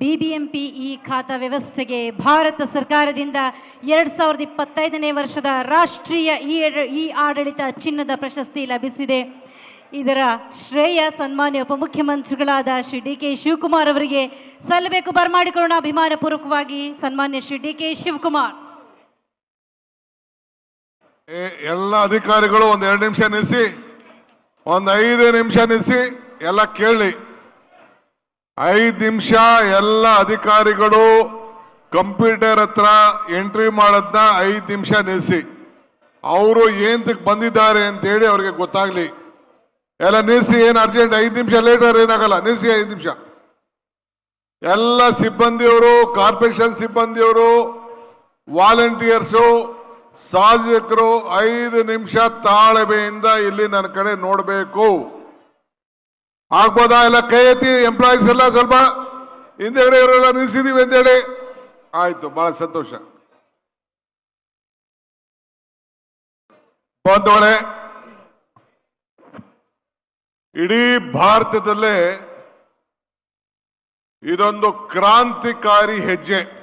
BBMP ಈ ಖಾತಾ ವ್ಯವಸ್ಥೆಗೆ ಭಾರತ ಸರ್ಕಾರದಿಂದ ಎರಡು ಸಾವಿರದ ಇಪ್ಪತ್ತೈದನೇ ವರ್ಷದ ರಾಷ್ಟ್ರೀಯ ಇ ಇ ಆಡಳಿತ ಚಿನ್ನದ ಪ್ರಶಸ್ತಿ ಲಭಿಸಿದೆ. ಇದರ ಶ್ರೇಯ ಸನ್ಮಾನ್ಯ ಉಪಮುಖ್ಯಮಂತ್ರಿಗಳಾದ ಶ್ರೀ ಡಿ ಕೆ ಶಿವಕುಮಾರ್ ಅವರಿಗೆ ಸಲ್ಲಬೇಕು ಬರಮಾಡಿಕೊಳ್ಳೋಣ ಅಭಿಮಾನಪೂರ್ವಕವಾಗಿ ಸನ್ಮಾನ್ಯ ಶ್ರೀ ಡಿ ಕೆ ಶಿವಕುಮಾರ್. ಎಲ್ಲ ಅಧಿಕಾರಿಗಳು ಒಂದ್ ಎರಡು ನಿಮಿಷ ನಿಲ್ಲಿಸಿ, ಒಂದ್ ಐದು ನಿಮಿಷ ನಿಲ್ಲಿಸಿ, ಎಲ್ಲ ಕೇಳಿ. ಐದ್ ನಿಮಿಷ ಎಲ್ಲ ಅಧಿಕಾರಿಗಳು ಕಂಪ್ಯೂಟರ್ ಹತ್ರ ಎಂಟ್ರಿ ಮಾಡೋದನ್ನ ಐದು ನಿಮಿಷ ನಿಲ್ಲಿಸಿ ಅವರು ಏಂತಕ್ಕೆ ಬಂದಿದ್ದಾರೆ ಅಂತೇಳಿ ಅವ್ರಿಗೆ ಗೊತ್ತಾಗ್ಲಿ. ಎಲ್ಲ ನಿಲ್ಲಿಸಿ ಏನು ಅರ್ಜೆಂಟ್? ಐದು ನಿಮಿಷ ಲೇಟರ್ ಏನಾಗಲ್ಲ. ನಿಲ್ಲಿಸಿ ಐದು ನಿಮಿಷ. ಎಲ್ಲ ಸಿಬ್ಬಂದಿಯವರು, ಕಾರ್ಪೊರೇಷನ್ ಸಿಬ್ಬಂದಿಯವರು, ವಾಲಂಟಿಯರ್ಸು ಸಾರ್ವಜನಿಕರು ಐದು ನಿಮಿಷ ತಾಳ್ಮೆಯಿಂದ ಇಲ್ಲಿ ನನ್ನ ಕಡೆ ನೋಡಬೇಕು. ಆಗ್ಬೋದಾ? ಎಲ್ಲ ಕೈ ಎತ್ತಿ ಎಂಪ್ಲಾಯೀಸ್ ಎಲ್ಲ ಸ್ವಲ್ಪ ಹಿಂದೆಗಡೆ ಇವರೆಲ್ಲ ಅಂತ ಅಂತೇಳಿ. ಆಯ್ತು, ಬಹಳ ಸಂತೋಷ. ಬಂದವಳೆ ಇಡೀ ಭಾರತದಲ್ಲೇ ಇದೊಂದು ಕ್ರಾಂತಿಕಾರಿ ಹೆಜ್ಜೆ.